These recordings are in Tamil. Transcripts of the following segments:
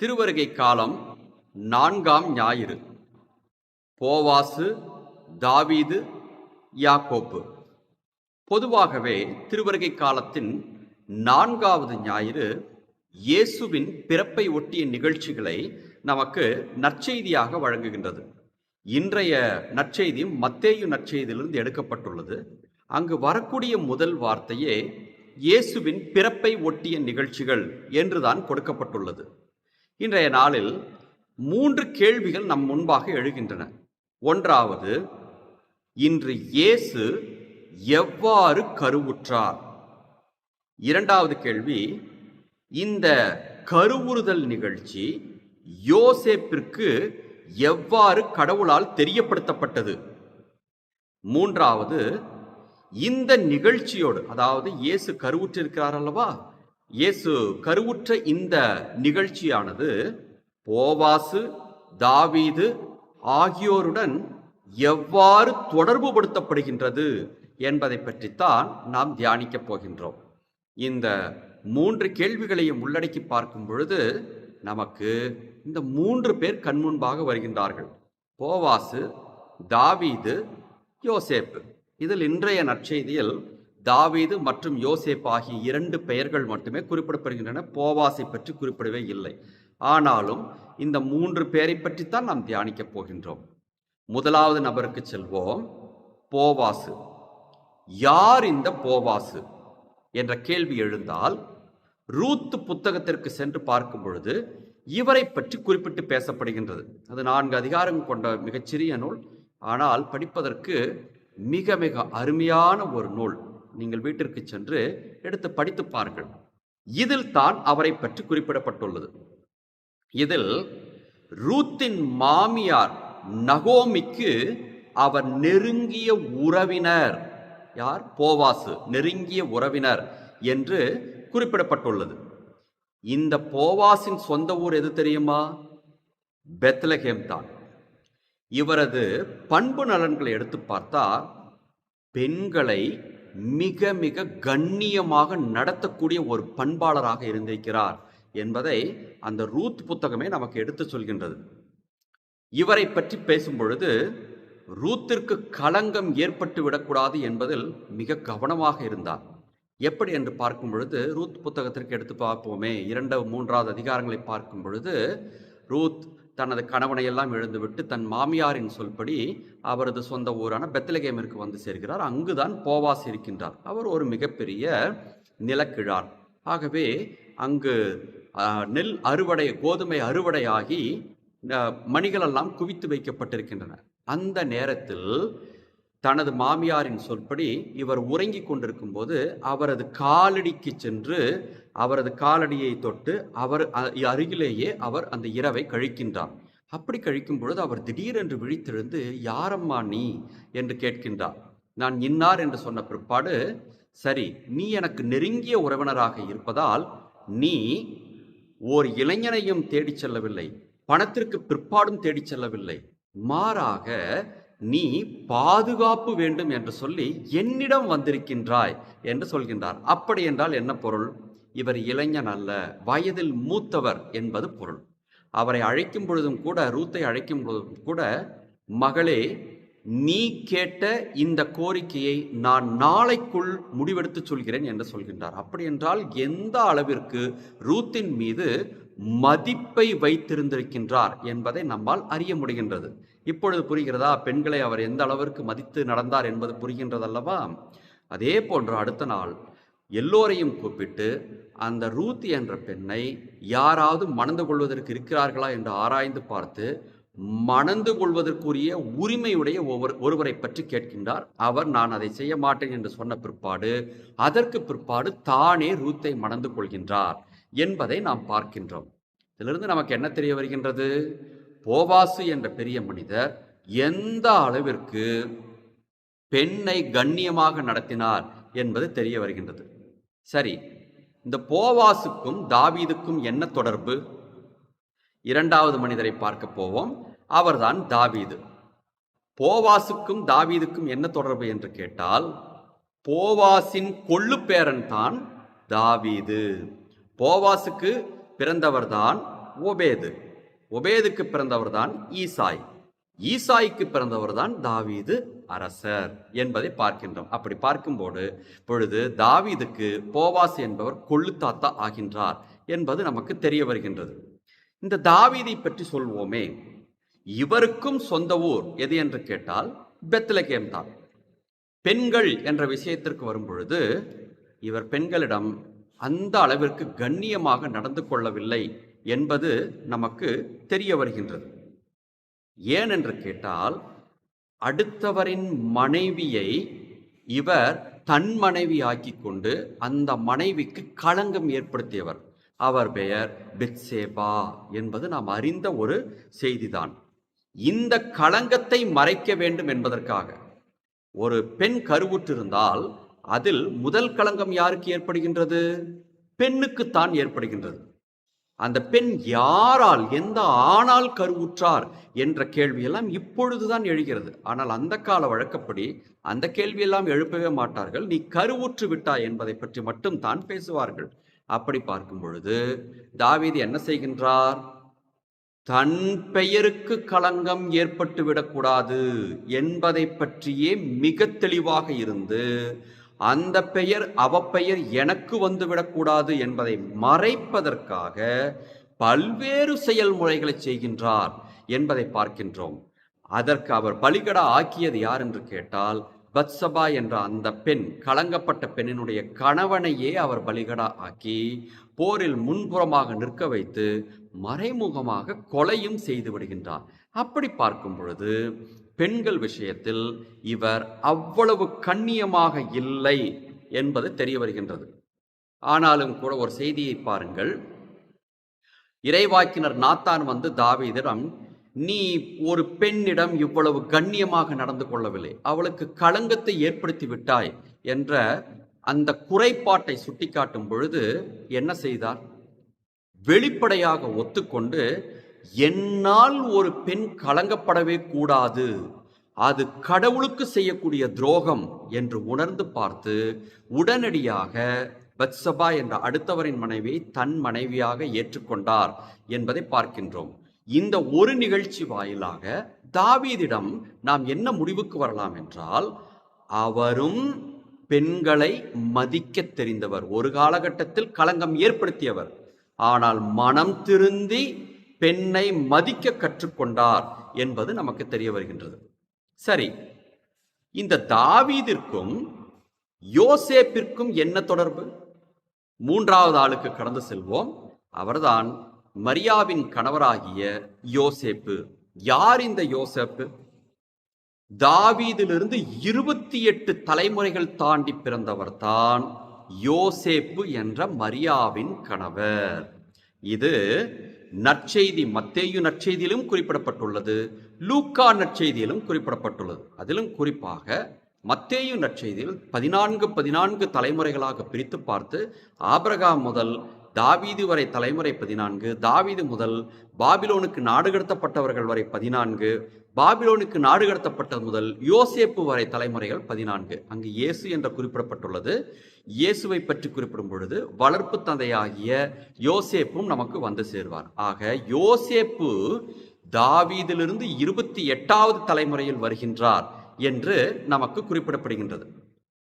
திருவருகை காலம் நான்காம் ஞாயிறு. போவாசு தாவீது யாக்கோப்பு பொதுவாகவே திருவருகை காலத்தின் நான்காவது ஞாயிறு இயேசுவின் பிறப்பை ஒட்டிய நிகழ்ச்சிகளை நமக்கு நற்செய்தியாக வழங்குகின்றது. இன்றைய நற்செய்தி மத்தேயு நற்செய்தியிலிருந்து எடுக்கப்பட்டுள்ளது. அங்கு வரக்கூடிய முதல் வார்த்தையே இயேசுவின் பிறப்பை ஒட்டிய நிகழ்ச்சிகள் என்றுதான் கொடுக்கப்பட்டுள்ளது. இன்றைய நாளில் மூன்று கேள்விகள் நம் முன்பாக எழுகின்றன. ஒன்றாவது இன்று இயேசு எவ்வாறு கருவுற்றார்? இரண்டாவது கேள்வி இந்த கருவுறுதல் நிகழ்ச்சி யோசேப்பிற்கு எவ்வாறு கடவுளால் தெரியப்படுத்தப்பட்டது? மூன்றாவது இந்த நிகழ்ச்சியோடு அதாவது இயேசு கருவுற்றிருக்கிறார் அல்லவா? இயேசு கருவுற்ற இந்த நிகழ்ச்சியானது போவாசு தாவீது ஆகியோருடன் எவ்வாறு தொடர்புபடுத்தப்படுகின்றது என்பதை பற்றித்தான் நாம் தியானிக்கப் போகின்றோம். இந்த மூன்று கேள்விகளையும் உள்ளடக்கி பார்க்கும் பொழுது நமக்கு இந்த மூன்று பேர் கண்முன்பாக வருகின்றார்கள். போவாசு தாவீது யோசேப்பு. இதில் இன்றைய நற்செய்தியில் தாவீது மற்றும் யோசேப் ஆகிய இரண்டு பெயர்கள் மட்டுமே குறிப்பிடப்படுகின்றன. போவாசை பற்றி குறிப்பிடவே இல்லை. ஆனாலும் இந்த மூன்று பேரை பற்றித்தான் நாம் தியானிக்கப் போகின்றோம். முதலாவது நபருக்கு செல்வோம். போவாசு. யார் இந்த போவாசு? என்ற கேள்வி எழுந்தால் ரூத்து புத்தகத்திற்கு சென்று பார்க்கும் பொழுது இவரை பற்றி குறிப்பிட்டு பேசப்படுகின்றது. அது நான்கு அதிகாரம் கொண்ட மிகச்சிறிய நூல். ஆனால் படிப்பதற்கு மிக மிக அருமையான ஒரு நூல். நீங்கள் வீட்டிற்கு சென்று எடுத்து படித்து பாருங்கள். இதில் தான் அவரை பற்றி குறிப்பிடப்பட்டுள்ளது. இதில் ரூத்தின் மாமியார் நகோமிக்கு அவர் நெருங்கிய உறவினர். யார்? போவாசு நெருங்கிய உறவினர் என்று குறிப்பிடப்பட்டுள்ளது. இந்த போவாசின் சொந்த ஊர் எது தெரியுமா? பெத்லஹேம் தான். இவரது பண்பு நலன்களை எடுத்து பார்த்தா பெண்களை மிக மிக கண்ணியமாக நடத்தக்கூடிய ஒரு பண்பாளராக இருந்திருக்கிறார் என்பதை அந்த ரூத் புத்தகமே நமக்கு எடுத்து சொல்கின்றது. இவரை பற்றி பேசும் பொழுது ரூத்திற்கு களங்கம் ஏற்பட்டு விடக்கூடாது என்பதில் மிக கவனமாக இருந்தார். எப்படி என்று பார்க்கும் பொழுது ரூத் புத்தகத்திற்கு எடுத்து பார்ப்போமே இரண்டு மூன்றாவது அதிகாரங்களை பார்க்கும் பொழுது ரூத் தனது கணவனை எல்லாம் எழுந்துவிட்டு தன் மாமியாரின் சொல்படி அவரது சொந்த ஊரான பெத்தலகேமிற்கு வந்து சேர்கிறார். அங்குதான் போவாஸ் இருக்கின்றார். அவர் ஒரு மிகப்பெரிய நிலக்கிழார். ஆகவே அங்கு நெல் அறுவடை கோதுமை அறுவடையாகி மணிகளெல்லாம் குவித்து வைக்கப்பட்டிருக்கின்றன. அந்த நேரத்தில் தனது மாமியாரின் சொற்படி இவர் உறங்கிக் கொண்டிருக்கும் போது அவரது காலடிக்கு சென்று அவரது காலடியை தொட்டு அவர் அ- அருகிலேயே அவர் அந்த இரவை கழிக்கின்றார். அப்படி கழிக்கும் பொழுது அவர் திடீரென்று விழித்தெழுந்து யாரம்மா நீ? என்று கேட்கின்றார். நான் இன்னார்? என்று சொன்ன பிற்பாடு சரி நீ எனக்கு நெருங்கிய உறவினராக இருப்பதால் நீ ஓர் இளைஞனையும் தேடிச் செல்லவில்லை பணத்திற்கு பிற்பாடும் தேடிச் செல்லவில்லை. மாறாக நீ பாதுகாப்பு வேண்டும் என்று சொல்லி என்னிடம் வந்திருக்கின்றாய் என்று சொல்கின்றார். அப்படி என்றால் என்ன பொருள்? இவர் இளைஞன் அல்ல வயதில் மூத்தவர் என்பது பொருள். அவரை அழைக்கும் பொழுதும் கூட ரூத்தை அழைக்கும் பொழுதும் கூட மகளே நீ கேட்ட இந்த கோரிக்கையை நான் நாளைக்குள் முடிவெடுத்து சொல்கிறேன் என்று சொல்கின்றார். அப்படி என்றால் எந்த அளவிற்கு ரூத்தின் மீது மதிப்பை வைத்திருந்திருக்கின்றார் என்பதை நம்மால் அறிய முடிகின்றது. இப்பொழுது புரிகிறதா? பெண்களை அவர் எந்த அளவிற்கு மதித்து நடந்தார் என்பது புரிகின்றதல்லவா? அதே போன்று அடுத்த நாள் எல்லோரையும் கூப்பிட்டு அந்த ரூத் என்ற பெண்ணை யாராவது மணந்து கொள்வதற்கு இருக்கிறார்களா என்று ஆராய்ந்து பார்த்து மணந்து கொள்வதற்குரிய உரிமையுடைய ஒவ்வொரு ஒருவரை பற்றி கேட்கின்றார். அவர் நான் அதை செய்ய மாட்டேன் என்று சொன்ன பிற்பாடு அதற்கு பிற்பாடு தானே ரூத்தை மணந்து கொள்கின்றார் என்பதை நாம் பார்க்கின்றோம். இதிலிருந்து நமக்கு என்ன தெரிய வருகின்றது? போவாசு என்ற பெரிய மனிதர் எந்த அளவிற்கு பெண்ணை கண்ணியமாக நடத்தினார் என்பது தெரிய வருகின்றது. சரி இந்த போவாசுக்கும் தாவீதுக்கும் என்ன தொடர்பு? இரண்டாவது மனிதரை பார்க்க போவோம். அவர்தான் தாவீது. போவாசுக்கும் தாவீதுக்கும் என்ன தொடர்பு என்று கேட்டால் போவாசின் கொள்ளுப்பேரன் தான் தாவீது. போவாசுக்கு பிறந்தவர்தான் ஒபேது ஒபேதுக்கு பிறந்தவர் தான் ஈசாய். ஈசாய்க்கு பிறந்தவர் தான் தாவீது. அரசர் என்பதை பார்க்கின்றோம். அப்படி பார்க்கும்போது பொழுது தாவீதுக்கு போவாஸ் என்பவர் கொள்ளுத்தாத்தா ஆகின்றார் என்பது நமக்கு தெரிய வருகின்றது. இந்த தாவீதை பற்றி சொல்வோமே இவருக்கும் சொந்த ஊர் எது என்று கேட்டால் பெத்லகேம் தான். பெண்கள் என்ற விஷயத்திற்கு வரும் பொழுது இவர் பெண்களிடம் அந்த அளவிற்கு கண்ணியமாக நடந்து கொள்ளவில்லை என்பது நமக்கு தெரிய வருகின்றது. ஏன் என்று கேட்டால் அடுத்தவரின் மனைவியை இவர் தன் மனைவி ஆக்கி கொண்டு அந்த மனைவிக்கு களங்கம் ஏற்படுத்தியவர். அவர் பெயர் பெட்சேபா என்பது நாம் அறிந்த ஒரு செய்திதான். இந்த களங்கத்தை மறைக்க வேண்டும் என்பதற்காக ஒரு பெண் கருவுற்றிருந்தால் அதில் முதல் களங்கம் யாருக்கு ஏற்படுகின்றது? பெண்ணுக்குத்தான் ஏற்படுகின்றது. அந்த பெண் யாரால் எந்த ஆணால் கருவுற்றார் என்ற கேள்வியெல்லாம் இப்பொழுதுதான் எழுகிறது. ஆனால் அந்த கால வழக்கப்படி அந்த கேள்வியெல்லாம் எழுப்பவே மாட்டார்கள். நீ கருவுற்று விட்டாய் என்பதை பற்றி மட்டும் தான் பேசுவார்கள். அப்படி பார்க்கும் பொழுது தாவீது என்ன செய்கின்றார்? தன் பெயருக்கு களங்கம் ஏற்பட்டு விடக்கூடாது என்பதை பற்றியே மிக தெளிவாக இருந்து அந்த பெயர் அவப்பெயர் எனக்கு வந்துவிடக்கூடாது என்பதை மறைப்பதற்காக பல்வேறு செயல்முறைகளை செய்கின்றார் என்பதை பார்க்கின்றோம். அதற்கு அவர் பலிகடா ஆக்கியது யார் என்று கேட்டால் பத்சபா என்ற அந்த பெண் களங்கப்பட்ட பெண்ணினுடைய கணவனையே அவர் பலிகடா ஆக்கி போரில் முன்புறமாக நிற்க வைத்து மறைமுகமாக கொலையும் செய்து விடுகின்றார். அப்படி பார்க்கும் பொழுது பெண்கள் விஷயத்தில் இவர் அவ்வளவு கண்ணியமாக இல்லை என்பது தெரிய வருகின்றது. ஆனாலும் கூட ஒரு செய்தியை பாருங்கள். இறைவாக்கினர் நாத்தான் வந்து தாவீதிடம் நீ ஒரு பெண்ணிடம் இவ்வளவு கண்ணியமாக நடந்து கொள்ளவில்லை. அவளுக்கு களங்கத்தை ஏற்படுத்தி விட்டாய் என்ற அந்த குறைபாட்டை சுட்டிக்காட்டும் பொழுது என்ன செய்தார்? வெளிப்படையாக ஒத்துக்கொண்டு என்னால் ஒரு பெண் கலங்கப்படவே கூடாது. அது கடவுளுக்கு செய்யக்கூடிய துரோகம் என்று உணர்ந்து பார்த்து உடனடியாக பத்சபா என்ற அடுத்தவரின் மனைவியை தன் மனைவியாக ஏற்றுக்கொண்டார் என்பதை பார்க்கின்றோம். இந்த ஒரு நிகழ்ச்சி வாயிலாக தாவீதிடம் நாம் என்ன முடிவுக்கு வரலாம் என்றால் அவரும் பெண்களை மதிக்க தெரிந்தவர். ஒரு காலகட்டத்தில் களங்கம் ஏற்படுத்தியவர். ஆனால் மனம் திருந்தி பெண்ணை மதிக்க கற்றுக்கொண்டார் என்பது நமக்கு தெரிய வருகின்றது. சரி இந்த தாவீதிற்கும் யோசேப்பிற்கும் என்ன தொடர்பு? மூன்றாவது ஆளுக்கு கடந்து செல்வோம். அவர்தான் மரியாவின் கணவராகிய யோசேப்பு. யார் இந்த யோசேப்பு? தாவீதிலிருந்து இருபத்தி எட்டு தலைமுறைகள் தாண்டி பிறந்தவர் தான் யோசேப்பு என்ற மரியாவின் கணவர். இது நற்செய்தி மத்தேயு நற்செய்தியிலும் குறிப்பிடப்பட்டுள்ளது லூக்கா நற்செய்தியிலும் குறிப்பிடப்பட்டுள்ளது. அதிலும் குறிப்பாக மத்தேயு நற்செய்தியில் பதினான்கு பதினான்கு தலைமுறைகளாக பிரித்து பார்த்து ஆபிரகாம் முதல் தாவீது வரை தலைமுறை பதினான்கு தாவீது முதல் பாபிலோனுக்கு நாடு கடத்தப்பட்டவர்கள் வரை பதினான்கு பாபிலோனுக்கு நாடு கடத்தப்பட்டது முதல் யோசேப்பு வரை தலைமுறைகள் பதினான்கு. அங்கு இயேசு என்று குறிப்பிடப்பட்டுள்ளது. இயேசுவை பற்றி குறிப்பிடும் பொழுது வளர்ப்பு தந்தையாகிய யோசேப்பும் நமக்கு வந்து சேர்வார். ஆக யோசேப்பு தாவீதிலிருந்து இருபத்தி எட்டாவது தலைமுறையில் வருகின்றார் என்று நமக்கு குறிப்பிடப்படுகின்றது.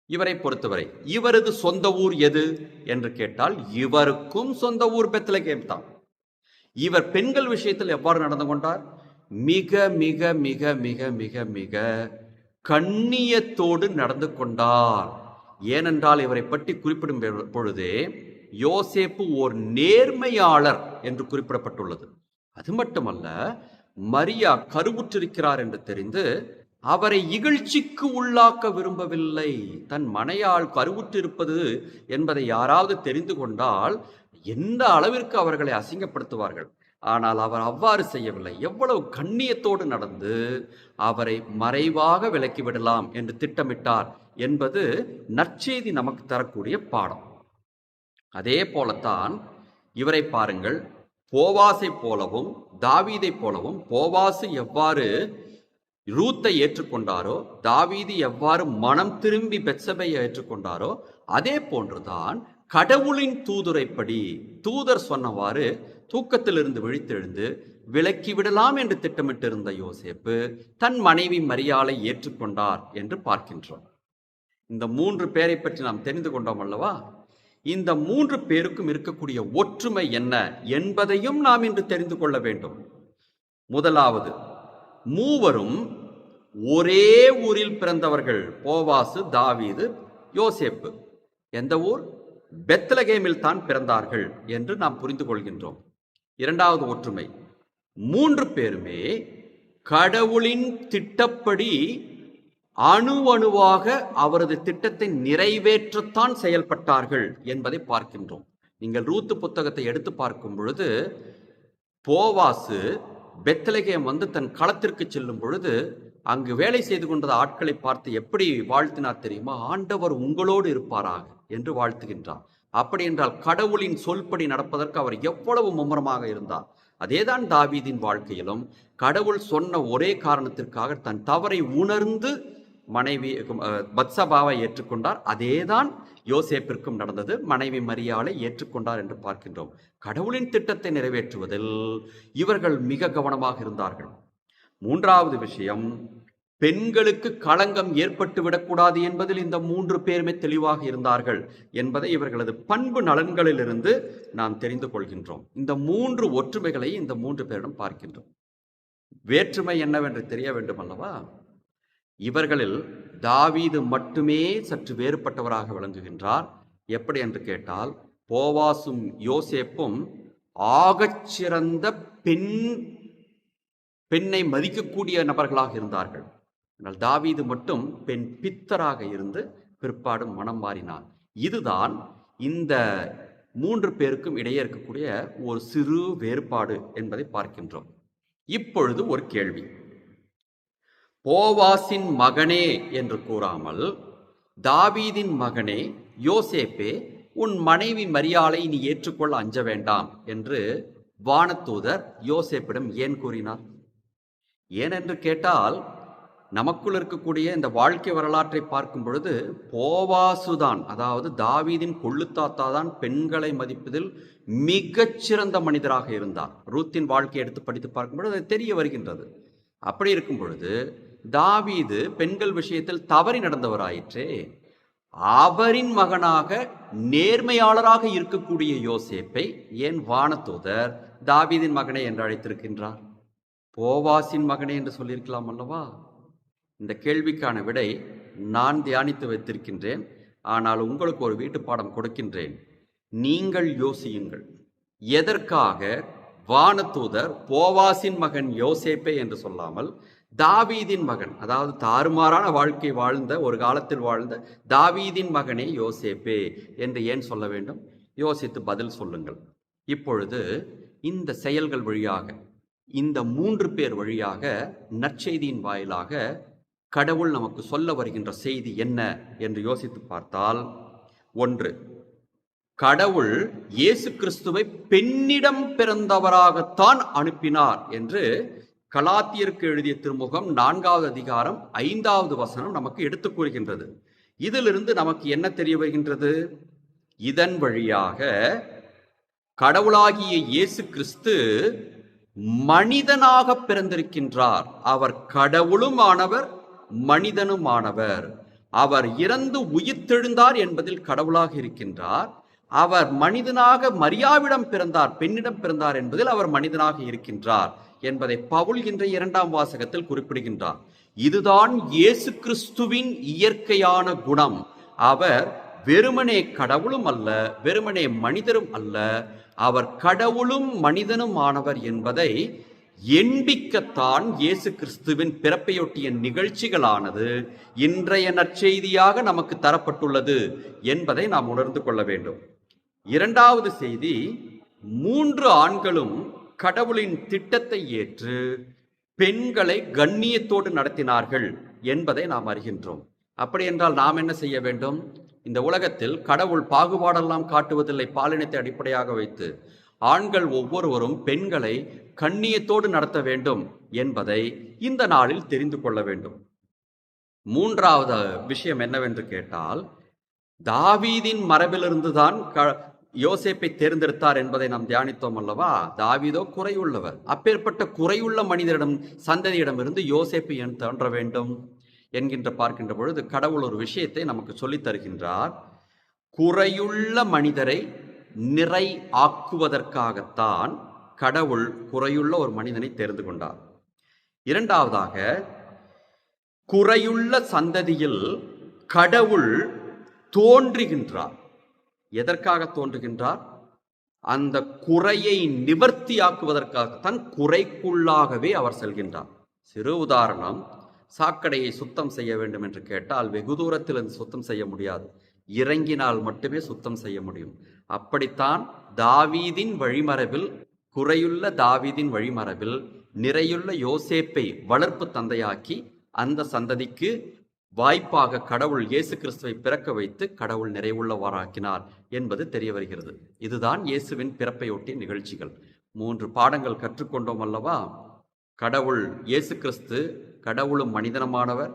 இவரை பொறுத்தவரை இவரது சொந்த ஊர் எது என்று கேட்டால் இவருக்கும் சொந்த ஊர் பெத்லகேம் தான். இவர் பெண்கள் விஷயத்தில் எவ்வாறு நடந்து கொண்டார்? மிக மிக மிக மிக மிக மிக கண்ணியத்தோடு நடந்து கொண்டார். ஏனென்றால் இவரை பற்றி குறிப்பிடும் பொழுது பொழுதே யோசேப்பு ஓர் நேர்மையாளர் என்று குறிப்பிடப்பட்டுள்ளது. அது மட்டுமல்ல மரியா கருவுற்றிருக்கிறார் என்று தெரிந்து அவரை இகழ்ச்சிக்கு உள்ளாக்க விரும்பவில்லை. தன் மனையால் கருவுற்றிருப்பது என்பதை யாராவது தெரிந்து கொண்டால் எந்த அளவிற்கு அவர்களை அசிங்கப்படுத்துவார்கள்? ஆனால் அவர் அவ்வாறு செய்யவில்லை. எவ்வளவு கண்ணியத்தோடு நடந்து அவரை மறைவாக விலக்கிவிடலாம் என்று திட்டமிட்டார் என்பது நற்செய்தி நமக்கு தரக்கூடிய பாடம். அதே போலத்தான் இவரை பாருங்கள். போவாசை போலவும் தாவீதைப் போலவும் போவாசு எவ்வாறு ரூத்தை ஏற்றுக்கொண்டாரோ தாவீது எவ்வாறு மனம் திரும்பி பெட்சபையை ஏற்றுக்கொண்டாரோ அதே போன்றுதான் கடவுளின் தூதுரைப்படி தூதர் சொன்னவாறு தூக்கத்திலிருந்து விழித்தெழுந்து விலக்கி விடலாம் என்று திட்டமிட்டிருந்த யோசேப்பு தன் மனைவி மரியாளை ஏற்றுக்கொண்டார் என்று பார்க்கின்றோம். இந்த மூன்று பேரை பற்றி நாம் தெரிந்து கொண்டோம் அல்லவா? இந்த மூன்று பேருக்கும் இருக்கக்கூடிய ஒற்றுமை என்ன என்பதையும் நாம் இன்று தெரிந்து கொள்ள வேண்டும். முதலாவது மூவரும் ஒரே ஊரில் பிறந்தவர்கள் போவாசு தாவீது யோசேப்பு. எந்த ஊர்? பெத்லகேமில் தான் பிறந்தார்கள் என்று நாம் புரிந்து கொள்கின்றோம். இரண்டாவது ஒற்றுமை. மூன்று பேருமே கடவுளின் திட்டப்படி அணு அணுவாக அவரது திட்டத்தை நிறைவேற்றத்தான் செயல்பட்டார்கள் என்பதை பார்க்கின்றோம். நீங்கள் ரூத்து புத்தகத்தை எடுத்து பார்க்கும் பொழுது போவாசு பெத்தலகேம் வந்து தன் களத்திற்கு செல்லும் பொழுது அங்கு வேலை செய்து கொண்ட ஆட்களை பார்த்து எப்படி வாழ்த்தினார் தெரியுமா? ஆண்டவர் உங்களோடு இருப்பாராக என்று வாழ்த்துகின்றார் அப்படி என்றால் கடவுளின் சொல்படி நடப்பதற்கு அவர் எவ்வளவு மும்முரமாக இருந்தார். அதேதான் தாவீதின் வாழ்க்கையிலும் கடவுள் சொன்ன ஒரே காரணத்திற்காக தன் தவறை உணர்ந்து மனைவி பத்சபாவை ஏற்றுக்கொண்டார். அதேதான் யோசேப்பிற்கும் நடந்தது. மனைவி மரியாளை ஏற்றுக்கொண்டார் என்று பார்க்கின்றோம். கடவுளின் திட்டத்தை நிறைவேற்றுவதில் இவர்கள் மிக கவனமாக இருந்தார்கள். மூன்றாவது விஷயம் பெண்களுக்கு களங்கம் ஏற்பட்டு விடக்கூடாது என்பதில் இந்த மூன்று பேருமே தெளிவாக இருந்தார்கள் என்பதை இவர்களது பண்பு நலன்களிலிருந்து நாம் தெரிந்து கொள்கின்றோம். இந்த மூன்று ஒற்றுமைகளை இந்த மூன்று பேரிடம் பார்க்கின்றோம். வேற்றுமை என்னவென்று தெரிய வேண்டும் அல்லவா? இவர்களில் தாவீது மட்டுமே சற்று வேறுபட்டவராக விளங்குகின்றார். எப்படி என்று கேட்டால் போவாசும் யோசேப்பும் ஆகச்சிறந்த பெண் பெண்ணை மதிக்கக்கூடிய நபர்களாக இருந்தார்கள். ஆனால் தாவீது மட்டும் பெண் பித்தராக இருந்து பிற்பாடு மனம் மாறினான். இதுதான் இந்த மூன்று பேருக்கும் இடையே இருக்கக்கூடிய ஒரு சிறு வேறுபாடு என்பதை பார்க்கின்றோம். இப்பொழுது ஒரு கேள்வி. போவாசின் மகனே என்று கூறாமல் தாவீதின் மகனே யோசேப்பே உன் மனைவி மரியாளை நீ ஏற்றுக்கொள்ள அஞ்ச வேண்டாம் என்று வானதூதர் யோசேப்பிடம் ஏன் கூறினார்? ஏனென்று கேட்டால் நமக்குள் இருக்கக்கூடிய இந்த வாழ்க்கை வரலாற்றை பார்க்கும் பொழுது போவாசுதான் அதாவது தாவீதின் கொள்ளுத்தாத்தா தான் பெண்களை மதிப்பதில் மிகச்சிறந்த மனிதராக இருந்தார். ரூத்தின் வாழ்க்கையை எடுத்து படித்து பார்க்கும் பொழுது அது தெரிய வருகின்றது. அப்படி இருக்கும் பொழுது தாவீது பெண்கள் விஷயத்தில் தவறி நடந்தவராயிற்றே அவரின் மகனாக நேர்மையாளராக இருக்கக்கூடிய யோசேப்பை ஏன் வானதூதர் தாவீதின் மகனை என்று அழைத்திருக்கின்றார்? போவாசின் மகனே என்று சொல்லியிருக்கலாம் அல்லவா? இந்த கேள்விக்கான விடை நான் தியானித்து வைத்திருக்கின்றேன் ஆனால் உங்களுக்கு ஒரு வீட்டு பாடம் கொடுக்கின்றேன். நீங்கள் யோசியுங்கள். எதற்காக வானதூதர் போவாசின் மகன் யோசேப்பே என்று சொல்லாமல் தாவீதின் மகன் அதாவது தாறுமாறான வாழ்க்கை வாழ்ந்த ஒரு காலத்தில் வாழ்ந்த தாவீதின் மகனே யோசேப்பே என்று ஏன் சொல்ல வேண்டும்? யோசித்து பதில் சொல்லுங்கள். இப்பொழுது இந்த செயல்கள் வழியாக இந்த மூன்று பேர் வழியாக நற்செய்தியின் வாயிலாக கடவுள் நமக்கு சொல்ல வருகின்ற செய்தி என்ன என்று யோசித்து பார்த்தால் ஒன்று கடவுள் இயேசு கிறிஸ்துவை பெண்ணிடம் பிறந்தவராகத்தான் அனுப்பினார் என்று கலாத்தியருக்கு எழுதிய திருமுகம் நான்காவது அதிகாரம் ஐந்தாவது வசனம் நமக்கு எடுத்துக் கூறுகின்றது. இதிலிருந்து நமக்கு என்ன தெரிய வருகின்றது? இதன் வழியாக கடவுளாகிய இயேசு கிறிஸ்து மனிதனாக பிறந்திருக்கின்றார். அவர் கடவுளும் ஆனவர் மனிதனுமானவர். அவர் இறந்து உயிர்த்தெழுந்தார் என்பதில் கடவுளாக இருக்கின்றார். அவர் மனிதனாக மரியாவிடம் பிறந்தார் பெண்ணிடம் பிறந்தார் என்பதில் அவர் மனிதனாக இருக்கின்றார் என்பதை பவுல் என்ற இரண்டாம் வாசகத்தில் குறிப்பிடுகின்றார். இதுதான் இயேசு கிறிஸ்துவின் இயற்கையான குணம். அவர் வெறுமனே கடவுளும் அல்ல வெறுமனே மனிதரும் அல்ல. அவர் கடவுளும் மனிதனும் ஆனவர் என்பதை எண்பிக்கத்தான் இயேசு கிறிஸ்துவின் பிறப்பையொட்டிய நிகழ்ச்சிகளானது இன்றைய நற்செய்தியாக நமக்கு தரப்பட்டுள்ளது என்பதை நாம் உணர்ந்து கொள்ள வேண்டும். இரண்டாவது செய்தி மூன்று ஆண்களும் கடவுளின் திட்டத்தை ஏற்று பெண்களை கண்ணியத்தோடு நடத்தினார்கள் என்பதை நாம் அறிகின்றோம். அப்படி என்றால் நாம் என்ன செய்ய வேண்டும்? இந்த உலகத்தில் கடவுள் பாகுபாடெல்லாம் காட்டுவதில்லை பாலினத்தை அடிப்படையாக வைத்து ஆண்கள் ஒவ்வொருவரும் பெண்களை கண்ணியத்தோடு நடத்த வேண்டும் என்பதை இந்த நாளில் தெரிந்து கொள்ள வேண்டும். மூன்றாவது விஷயம் என்னவென்று கேட்டால் தாவீதின் மரபிலிருந்து தான் க யோசேப்பை தேர்ந்தெடுத்தார் என்பதை நாம் தியானித்தோம் அல்லவா? தாவீதோ குறையுள்ளவர். அப்பேற்பட்ட குறையுள்ள மனிதரிடம் சந்ததியிடமிருந்து யோசேப்பை என் தோன்ற வேண்டும் என்கின்ற பார்க்கின்ற பொழுது கடவுள் ஒரு விஷயத்தை நமக்கு சொல்லித் தருகின்றார் குறையுள்ள மனிதரை நிறை ஆக்குவதற்காகத்தான் கடவுள் குறையுள்ள ஒரு மனிதனை தேர்ந்து கொண்டார். இரண்டாவதாக குறையுள்ள சந்ததியில் கடவுள் தோன்றுகின்றார். எதற்காக தோன்றுகின்றார்? அந்த குறையை நிவர்த்தியாக்குவதற்காகத்தான் குறைக்குள்ளாகவே அவர் செல்கின்றார். சிறு உதாரணம் சாக்கடையை சுத்தம் செய்ய வேண்டும் என்று கேட்டால் வெகு தூரத்தில் இருந்து சுத்தம் செய்ய முடியாது. இறங்கினால் மட்டுமே சுத்தம் செய்ய முடியும். அப்படித்தான் தாவீதின் வழிமரபில் குறையுள்ள தாவீதின் வழிமரபில் நிறையுள்ள யோசேப்பை வளர்ப்பு தந்தையாக்கி அந்த சந்ததிக்கு வாய்ப்பாக கடவுள் இயேசு கிறிஸ்துவை பிறக்க வைத்து கடவுள் நிறைவுள்ளவாறாக்கினார் என்பது தெரிய வருகிறது. இதுதான் இயேசுவின் பிறப்பையொட்டிய நிகழ்ச்சிகள். மூன்று பாடங்கள் கற்றுக்கொண்டோம் அல்லவா? கடவுள் இயேசு கிறிஸ்து கடவுளும் மனிதனமானவர்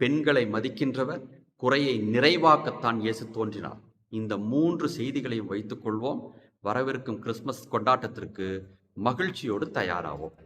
பெண்களை மதிக்கின்றவர் குறையை நிறைவாக்கத்தான் இயேசு தோன்றினார். இந்த மூன்று செய்திகளையும் வைத்துக்கொள்வோம். வரவிருக்கும் கிறிஸ்மஸ் கொண்டாட்டத்திற்கு மகிழ்ச்சியோடு தயாராவோம்.